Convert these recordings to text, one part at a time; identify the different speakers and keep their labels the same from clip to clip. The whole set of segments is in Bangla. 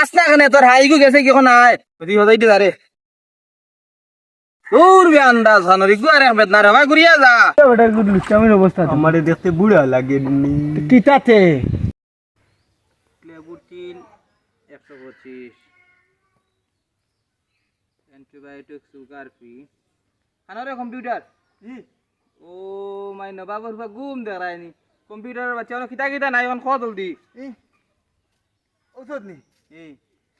Speaker 1: আসনা কেনে তোর হাইগু গেছে কি এখন আয় তুই হদাই দি দারে দূর বে আন্দাজ হানরি গু আরে বেদনা রে ভাই গুরিয়া যা।
Speaker 2: বেটার গুড লুচ্চামির অবস্থা
Speaker 3: আমারে দেখতে বুড়া লাগে
Speaker 2: কিতাতে?
Speaker 1: লেবুর তিল একশো পঁচিশ। Antibiotic sugar free. খানারে কম্পিউটার। ও মাই নবাবর বা গুম দেখায়নি কম্পিউটারের বাচ্চা কিতা কিতা নাই এখন খাওয়া জলদি।
Speaker 2: ঔষধ নি?
Speaker 1: এই।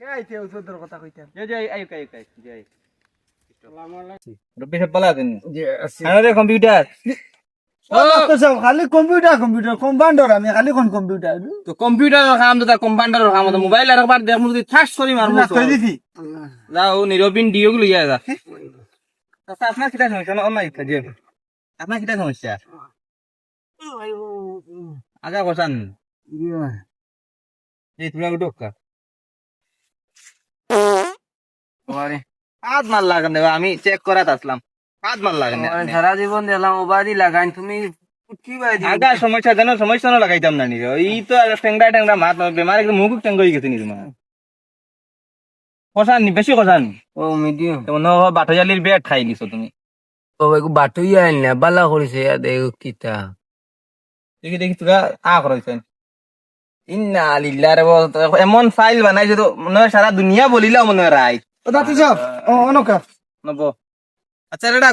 Speaker 2: কে আইতে ঔষধের কথা কইতাম
Speaker 1: যে যে আই কাই কাই আই রব্বি সব বলা দেন।
Speaker 2: যে আছে।
Speaker 1: খানারে কম্পিউটার।
Speaker 2: খালি কম্পিউটার কম্পিউটার কম্পাউন্ডার আমি খালি কোন কম্পিউটার?
Speaker 1: তো কম্পিউটারের কাম তো তার কম্পাউন্ডারের কাম তো মোবাইল আর একবার দেখ মুদি ঠাস করি।
Speaker 2: কই দিছি।
Speaker 1: যাও নিরবিন ডিও গুলো ইয়া যা। আচ্ছা আপনার কিটা সমস্যা? না ইচ্ছা যে আপনার কিটা সমস্যা? আগা বসান এই তুমি উঠো মার লাগান আমি চেক করাত আসলাম। হাত মার লাগান
Speaker 2: সারা জীবন দিলাম ওবাদি তুমি
Speaker 1: আগা সমস্যা জানো সমস্যা না লাগাইতাম না নি এই তো টেংরা টেংরা মাত বেমার একদম মুখ টেঙ্গ হয়ে গেছে নি তোমার কষান নি বেশি কষান
Speaker 2: ও মিডিয়াম
Speaker 1: তেমন বাটাজালির বেট খাই দিছো তুমি।
Speaker 2: ও একু বাটুই আইন না বালা করিছে ইয়া দেখ কিতা।
Speaker 1: দেখি দেখি তোরা আ করাইছেন ইন্না লিল্লাহ রে এমন ফাইল বানাইছে তো মনে হয় সারা দুনিয়া বলিলাও মনে হয় রাই
Speaker 2: ও দাতে সব ও অনকা।
Speaker 1: নব। আচ্ছা এটা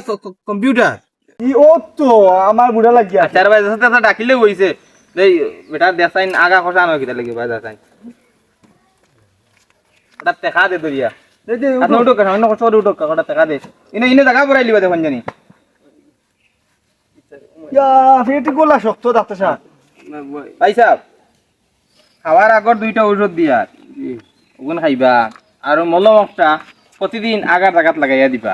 Speaker 1: কম্পিউটার?
Speaker 2: ই ও তো আমার বুড়া লাগিয়া
Speaker 1: আচ্ছা ভাই সাথে সাথে ডাকিলে হইছে দেই বেটা দেসাইন আগা খসা নয় কিটা লাগি ভাই দেসাইন এটা দেখা দে দরিয়া আপনি উঠো কেন অন্য কষ্ট উঠো কাকড়া দেখা দে। ইনে ইনে জায়গা পড়াই লিবা দেখুন জানি
Speaker 2: ইয়া ফেটি গোলা শক্ত দাতে সব
Speaker 1: ভাই সাহেব খাওয়ার আগর দুইটা ঔষধ দিয়া। ওগুন খাইবা। আর মলম একটা প্রতিদিন আগার জাগাত লাগাইয়া দিবা।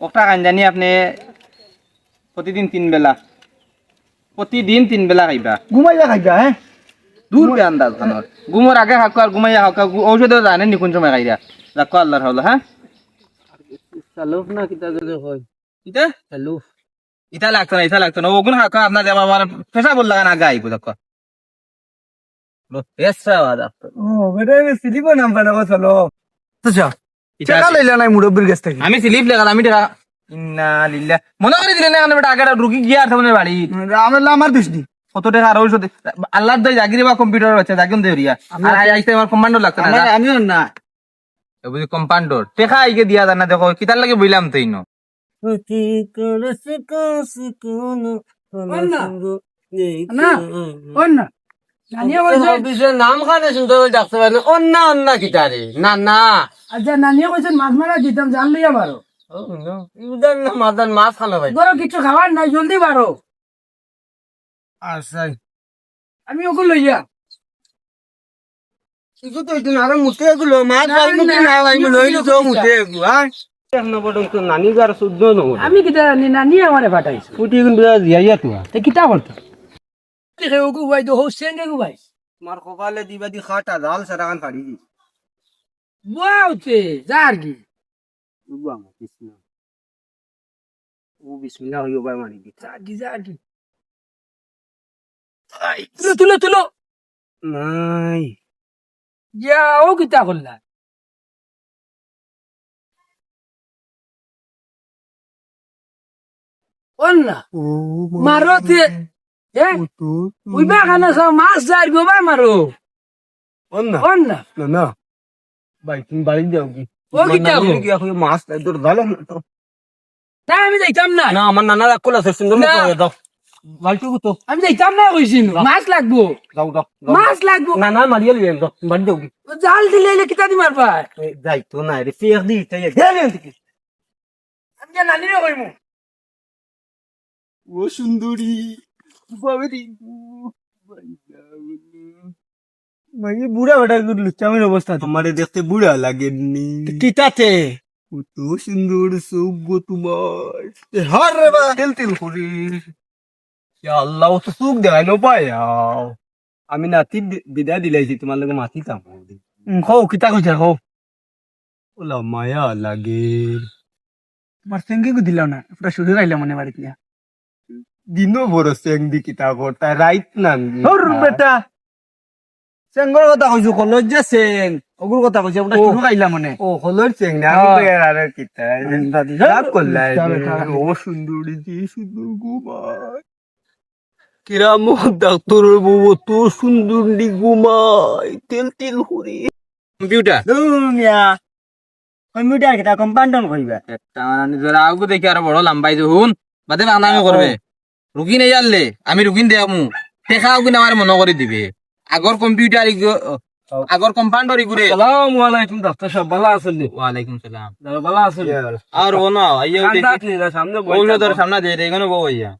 Speaker 1: ওটা জানি আপনি প্রতিদিন তিন বেলা। প্রতিদিন তিন বেলা খাইবা।
Speaker 2: ঘুমাইয়া খাইবা হ্যাঁ
Speaker 1: দূর বে আন্দাজ খানোর ঘুমোর আগে খাক আর ঘুমাইয়া খাক ঔষধও জানেন নি কোন সময় খাইরা রাখো আল্লাহর হলো হ্যাঁ
Speaker 2: সালুফ না কিতা যদি হয়।
Speaker 1: ইতা?
Speaker 2: সালুফ
Speaker 1: ইতা লাগতো না ইতা লাগতো না। ওগুন খাক আপনার দেবা আমার ফেসা বল লাগান আগে আইবো দেখো। আমি স্লিপ লেখা আমি টাকা মনে করে দিলেন না আগে রুগী গিয়ে আর তোমার বাড়ি
Speaker 2: আমার আমার দিস দি
Speaker 1: কত টাকা আর ঔষধ আল্লাহর বা কম্পিউটার আছে জাগুন দেউরিয়া আর আই আইতে আমার না
Speaker 2: আমিও না
Speaker 1: বুঝি কম্পাউন্ডর টেকা আইকে দিয়া জানা দেখো কিতার লাগে বইলাম তো ইনো
Speaker 2: নাম খানে শুনতে ডাকতে পারে অন্য অন্য কিতারে। না না।
Speaker 4: আচ্ছা নানিয়ে কইছেন মাছ মারা দিতাম বারো
Speaker 2: ইউদার মাছ খানা ভাই।
Speaker 4: গরো কিছু খাবার নাই জলদি বারো
Speaker 2: আচ্ছা।
Speaker 4: আমি ওকে লইয়া।
Speaker 2: কিছু তো ইতনা আর মুতে গুলো মাছ মুতে না ভাই লইলো তো মুতে হ্যাঁ নহ
Speaker 4: আমি কিতা জানি নানি আমারে পাঠাইছে।
Speaker 2: ফুটি কিন্তু জিয়াইয়া তো
Speaker 4: তে কিতা করতো দেখে ওগু ভাই তো হোসেন রে ভাই
Speaker 2: তোমার কপালে দিবা দি খাটা জাল সারাগান ফাড়ি দি
Speaker 4: বাউতে যার কি
Speaker 2: বুয়া বিসমিল্লাহ ও বিসমিল্লাহ হইও ভাই মারি দি
Speaker 4: যার কি যার কি তুলো তুলো তুলো
Speaker 2: নাই
Speaker 4: ইয়া ও কিতা করলা অন্না
Speaker 2: ও
Speaker 4: মাছ যার গো ভাই মারো।
Speaker 2: না না। ভাই তুমি বাড়ি যাও কি?
Speaker 4: ও
Speaker 2: কি মাছ তোর ভালো না তো?
Speaker 4: তাই আমি যাইতাম না।
Speaker 2: না আমার নানা রাখ আছে সুন্দর
Speaker 4: না।
Speaker 2: করে দাও। বাড়িটুকু তো
Speaker 4: আমি যাইতাম না কইছিল মাছ লাগবো।
Speaker 2: যাও দাও।
Speaker 4: মাছ লাগবো।
Speaker 2: না না মারিয়ে লিয়ে দাও বাড়ি যাও কি?
Speaker 4: জাল দিলে এলে কিতা দি মারবা
Speaker 2: যাই তো না রে ফের দি তাই
Speaker 4: আমি নানি রে কইমু।
Speaker 2: ও সুন্দরী। বুড়া বেটা গুড লুচ্চামের অবস্থা?
Speaker 3: আমারে দেখতে বুড়া লাগেনি
Speaker 2: কিতাতে?
Speaker 3: কত সুন্দর গো তোমার।
Speaker 2: হর রে বা
Speaker 3: তেল তেল করে। আল্লাহ তো চোখ দেখাই নো পায়াও আমি নাতি বিদায় দিলাইছি তোমার লগে মাতিতাম
Speaker 2: খাও কিতা কইছা খাও।
Speaker 3: ওলা মায়া লাগে।
Speaker 2: তোমার সঙ্গে দিলাও না পুরা শুরু রাইলা মনে বাড়িতে
Speaker 3: দিনও বড় চেং দি কিতা করতা রাইত না
Speaker 2: হর বেটা। চেংগৰ কথা কৈছো কলেজ যে চেং অগুৰ কথা কৈছো আপোনাৰ কিনো খাইলা মানে।
Speaker 3: ও হলোর চেং না। আমি তো আর আর কিতা। খারাপ করলা ও সুন্দরী কি সুন্দর ঘুমায় কিরাম ডাক্তার বাবু তো সুন্দরী ঘুমায় তেল তেল করে
Speaker 1: কম্পিউটার
Speaker 2: দুনিয়া। কম্পিউটার কেটা কম্পাউন্ডন কইবা
Speaker 1: একটা নিজের আগু দেখি আরও বড় লাম্বাই যে হুন বাদে বাংলামি করবে রুগী নেই জানলে আমি রুগী দেখামু টেকা আগুন আমার মনে করে দিবে। আগর কম্পিউটার আগর কম্পাউন্ডার ইগুরে
Speaker 4: সালাম আলাইকুম ডাক্তার সাহেব ভালো আছেন নি?
Speaker 1: ওয়ালাইকুম সালাম।
Speaker 4: ভালো আছেন
Speaker 1: আর ও না আইয়া
Speaker 4: না, সামনে
Speaker 1: ঔষধের সামনে দিয়ে দে এখানে বউ আইয়া।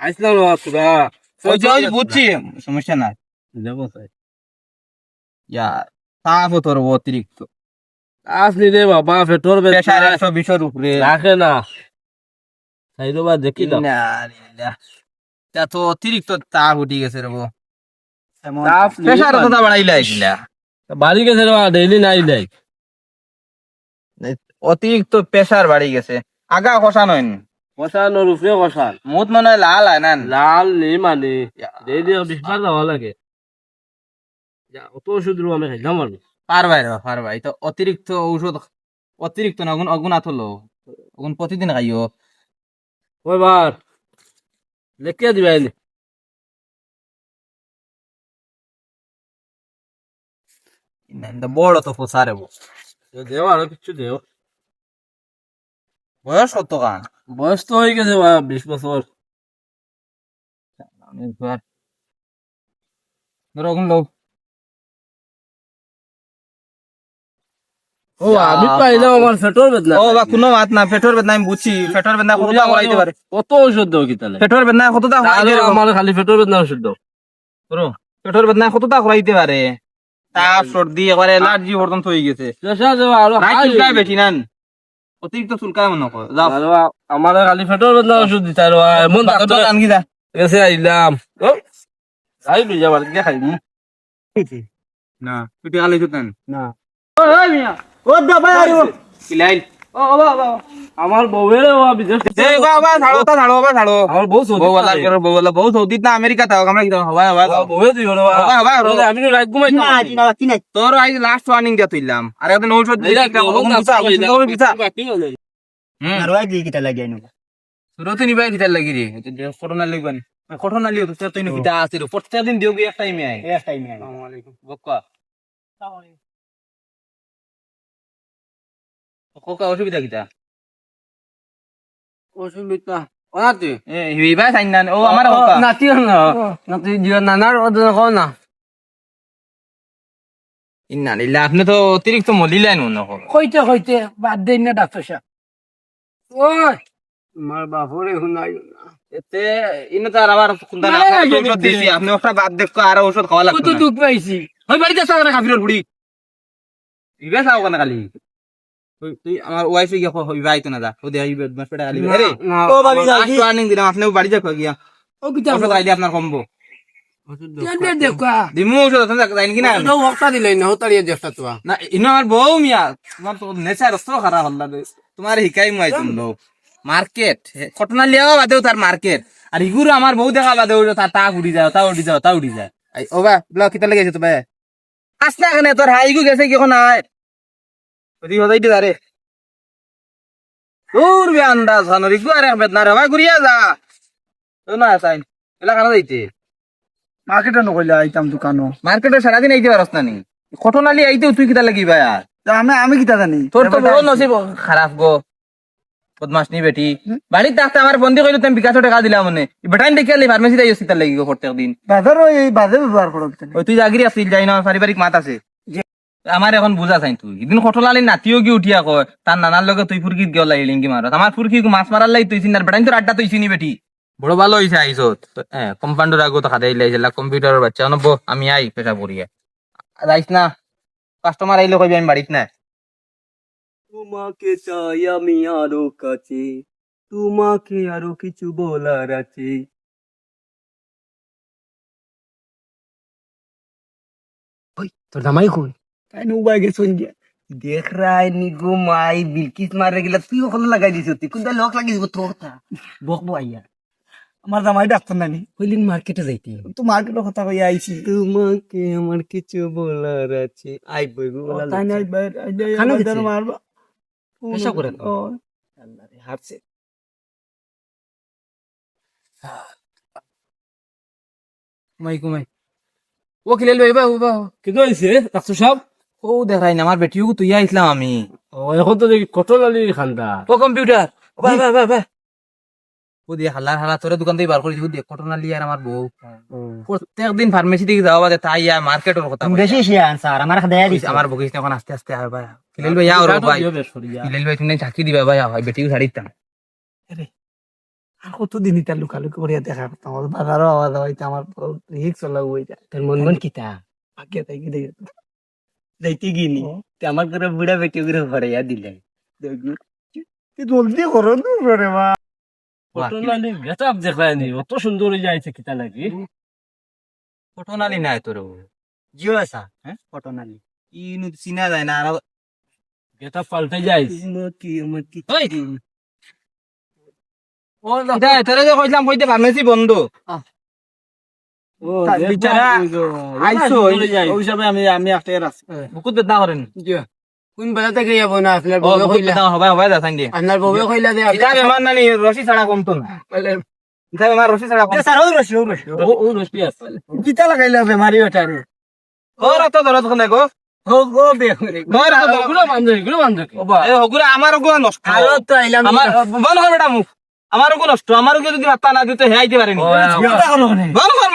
Speaker 4: আসলাম পুরা
Speaker 1: ওই যে ওই বুঝছি সমস্যা নাই।
Speaker 4: যাব তাই।
Speaker 1: ইয়া তাপ তোর অতিরিক্ত।
Speaker 4: আসলি রে বাবা
Speaker 1: একশো বিশের উপরে।
Speaker 4: রাখে না। সাইডো বা দেখি দাও।
Speaker 1: না, না। তা তো অতিরিক্ত তাপ উঠি গেছে রে
Speaker 4: তাপ
Speaker 1: তো
Speaker 4: বাড়ি গেছে রে ডেইলি নাই
Speaker 1: অতিরিক্ত প্রেশার বাড়ি গেছে। আগা কষা নয়
Speaker 4: কষানোর উপরে কষান।
Speaker 1: মুত মনে হয় লাল হয় না?
Speaker 4: লাল নেই মানে। ডেইলি বিশবার দেওয়া লাগে। যা, অত ওষুধ রু আমি খাইলাম আর
Speaker 1: পারবাই রে পারবাই। তো অতিরিক্ত ঔষধ অতিরিক্ত না অগুন অগুন আথলো অগুন প্রতিদিন খাইও।
Speaker 4: কয়বার লেখে দিবা এনে
Speaker 1: বড় তো ফসারে বউ।
Speaker 4: দেও আরও কিছু দেও।
Speaker 1: বয়স কত কান?
Speaker 4: বয়স তো হয়ে গেছে বা বিশ বছর।
Speaker 1: ধরো লোক
Speaker 4: ও আমি পাইলাম আমার পেটর বেদনা।
Speaker 1: ও বা কোনো মাত না পেটর বেদনা আমি বুঝছি পেটর বেদনা কতটা করাইতে পারে।
Speaker 4: কত ওষুধ দাও কি তাহলে?
Speaker 1: পেটর বেদনা কতটা করাইতে পারে?
Speaker 4: আমার খালি পেটর বেদনা ওষুধ দাও।
Speaker 1: পেটর বেদনা কতটা করাইতে পারে? তাপ সর্দি একবারে এলার্জি পর্যন্ত হয়ে গেছে। রাইট চুলকায় বেশি নান। অতিরিক্ত চুলকায় মনে কর
Speaker 4: আমার খালি পেটর বেদনা ওষুধ দিতে আর এমন
Speaker 1: ডাক্তার আনকি যা।
Speaker 4: কাছে আইলাম। ও যাই লই যাবার কি খাই
Speaker 1: না তুই টিকা লইছ তেন
Speaker 4: না।
Speaker 2: ও দাবাই আরও
Speaker 1: কিলাইল
Speaker 2: ও বাবা বাবা
Speaker 4: আমার বউয়ের ও বিদেশ
Speaker 1: দে বাবা ছাড়ো তা ছাড়ো বাবা ছাড়ো
Speaker 4: আমার বউ সৌদি
Speaker 1: বউ ওয়ালা করে বউ ওয়ালা বউ সৌদি না আমেরিকা থাও আমরা কি হবা হবা
Speaker 4: বউয়ে দিও না
Speaker 1: হবা হবা
Speaker 4: আমি রাত ঘুমাই
Speaker 2: না দিনা কি নাই
Speaker 1: তোর আই লাস্ট ওয়ার্নিং দিয়া তুইলাম। আর একদিন ঔষধ দিই একটা কম বুঝা বুঝা বুঝা হুম।
Speaker 2: আর ওই দিয়ে কিটা লাগিয়ে নো
Speaker 1: সুরতে নিবাই দিতার লাগি রে করোনা লাগবান করোনা লিও তো তুই আছে দিন দিও এক টাইমে আই
Speaker 2: এক টাইম আই
Speaker 1: আসসালামু আলাইকুম বক্কা কোকা অসুবিধা কিটা?
Speaker 4: অসুবিধা? ওনাতে
Speaker 1: এ হিবা সাইন না ও আমার কোকা
Speaker 4: নাতি না নাতি জিও নানার ওদের কো না।
Speaker 1: ইন্না লিল্লাহ আপনি তো অতিরিক্ত মলিলেন মনে করো
Speaker 4: কইতে কইতে বাদ দেন না ডাক্তার সাহেব ওই
Speaker 3: তোমার বাপরে শুনাই
Speaker 1: এতে ইনে তো আর আবার খুন্দা না
Speaker 4: না,
Speaker 1: খাই
Speaker 4: না,
Speaker 1: ঔষধ দিছি আপনি একটা বাদ দেখো আর ঔষধ খাওয়া
Speaker 4: কত
Speaker 1: লাগবে না।
Speaker 4: দুঃখ পাইছি।
Speaker 1: ওই বাড়িতে আসা কাফিরর বুড়ি ইবে চাও কেন কালি। তুই- আমার ওয়াইফে গিয়া না ও মাস পেটা
Speaker 2: ও বাড়ি
Speaker 1: দিলাম আপনি বাড়ি
Speaker 4: ও
Speaker 1: আপনার কমবো।
Speaker 4: কেন দেখা?
Speaker 1: দিমু ওষুধ আছে নাকি না
Speaker 4: তো হক্তা না হতারিয়ে দেখতা তো।
Speaker 1: না ইনো আমার বউ মিয়া তোমার তো নেচার অস্ত্র খারাপ হল্লা তোমার শিকাই মই তুমি লোক মার্কেট ঘটনা লিয়াও বাদেও তার মার্কেট। আর ইগুরু আমার বউ দেখা বাদেও তা তা উড়ি যায় তা উড়ি যায় তা উড়ি যায়। আই, ও বা ব্লক কিতা লেগেছে তো বে। আসনা কেনে তোর হাইগু গেছে কি এখন আয় হদাই দারে বে আন্দাজ হানর ইগু বেদনা রে ভাই ঘুরিয়া যা তো না। সাইন এলা কানা যাইতে।
Speaker 2: মার্কেটে নকইলা আইতাম দোকানো
Speaker 1: মার্কেটে সারাদিন আইতে পারস না নি? ঘটনা আইতেও তুই কিতা লাগি ভাই আর
Speaker 2: আমি আমি কিটা জানি?
Speaker 1: তোর তো বড় নসিব খারাপ গো। বদমাস নি বেটি। থাকতে আমার বন্দি কইলো তুমি বিকাশ টাকা দিলাম মানে। বেটাইন দেখে আলি ফার্মেসি যাই সিতার লাগি গো প্রত্যেক দিন
Speaker 2: বাজার এই বাজে ব্যবহার করো
Speaker 1: তুই জাগিরি আসিল যাই না পারিবারিক মাত আছে। আমার এখন বুঝা চাই তুই। এদিন খটলালি নাতিও গিয়ে উঠিয়া কয় তার নানার লগে তুই ফুরকিত গেল লাগিল ইঙ্গি মারত আমার ফুরকি মাছ মারার লাগি তুই চিনার বেটাইন তোর আড্ডা তুই চিনি বেটি। বড় ভালো হইছে আইসত হ্যাঁ কম্পাউন্ডার আগত খাদাই লাইছে কম্পিউটারের বাচ্চা অনব আমি আই পেশা পড়িয়া যাইস না কাস্টমার আইলে কইবি আমি বাড়িত না
Speaker 3: তোমাকে চাই আমি আরও কাছে তোমাকে আরও কিছু বলার আছে।
Speaker 4: তোর জামাই কই?
Speaker 2: তাই নো বাই গেছন গিয়া
Speaker 1: দেখ রাই নি মাই বিলকিস মারে গেলা তুই ওখানে লাগাই দিছ তুই কোনটা লোক লাগিস তোর তা
Speaker 2: বকবো আইয়া।
Speaker 3: আমার জামাই ডাক্তার নানি
Speaker 2: কইলিন মার্কেটে যাইতে।
Speaker 3: তো মার্কেটের কথা কই আইছি।
Speaker 2: তোমাকে আমার কিছু বলার আছে। আই বইবো বলা
Speaker 3: তাই নাই বাইর আই নাই আমার মারবা।
Speaker 2: পেশা করেন?
Speaker 3: ও।
Speaker 2: আল্লাহ রে হারছে।
Speaker 1: কুমাই কুমাই ও কিলে লই বা বা
Speaker 4: কিন্তু হয়েছে ডাক্তার সাহেব
Speaker 1: ও দেখাই না আমার বেটিও তুই আইছিলাম আমি
Speaker 4: ও এখন তো দেখি কত লালি খান্দা
Speaker 1: ও কম্পিউটার বা বা বা বা ও দিয়ে হালা হালা তোরে দোকান থেকে বার করে দিব দিয়ে কটনা লিয়ে আর আমার বউ প্রত্যেক দিন ফার্মেসি থেকে যাওয়া বাদে তাই ইয়া মার্কেটের কথা।
Speaker 2: বেশি শিয়া স্যার আমার দেয়া দিছে
Speaker 1: আমার বকিস এখন আস্তে আস্তে আয় ভাই কিলেল ভাই আও রে ভাই কিলেল ভাই তুমি চাকরি দিবা ভাই হয় বেটিও ছাড়িতাম
Speaker 3: আর কতদিন ইটা লুকালুকি করিয়া দেখা করতাম বাগারও আওয়াজ হইতে আমার রিক্স চলা হইতা
Speaker 2: তোর মন মন কিতা
Speaker 3: বাকি তাই কি দেখে
Speaker 2: যাইতে গিনি তে আমার করে বুড়া বেটি করে ভরাইয়া দিলে
Speaker 3: জলদি করো রে মা।
Speaker 4: কত লালি দেখায়নি অত সুন্দর যাইছে কিতা লাগি।
Speaker 1: নাই তোর
Speaker 2: জিও আসা হ্যাঁ?
Speaker 1: চিনা যায় না আর
Speaker 4: পাল্টে
Speaker 2: কি আমার কি
Speaker 1: ওই ও দা তোরে যে কইলাম কইতে ফার্মেসি বন্ধ।
Speaker 3: বিচারা
Speaker 4: হয়ে যায়।
Speaker 3: ওই হিসাবে আমি আমি একটা আছি
Speaker 1: বুকুত বেদনা করেন
Speaker 2: কোন বেলা থেকে যাব না আপনার
Speaker 1: ও
Speaker 2: কইলা
Speaker 1: হবে হবে দাসান দিয়ে
Speaker 2: আপনার বউ কইলা দে
Speaker 1: এটা বেমার নানি রশি ছাড়া কমতো না এটা বেমার রশি ছাড়া কমতো
Speaker 2: স্যার ওই রসি ওই রসি
Speaker 4: ও ও রসি আছে
Speaker 3: কিতা লাগাইলে বেমারি ওটারে
Speaker 1: ও রাত দরদ কোনে গো
Speaker 2: ও গো বে করে
Speaker 1: গো
Speaker 4: রাতগুলো বান্ধে গুলো বান্ধে
Speaker 1: এ হগুরা আমার গো নষ্ট
Speaker 2: আরও তো আইলাম
Speaker 1: আমার বল বেটা মুখ আমার কোন নষ্ট আমারও কেউ যদি ভাতা না দিতে হে আইতে পারেনি।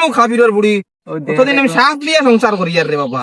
Speaker 1: মুখ খাবিরর বুড়ি। কতদিন আমি শাক দিয়ে সংসার করি আর রে বাবা।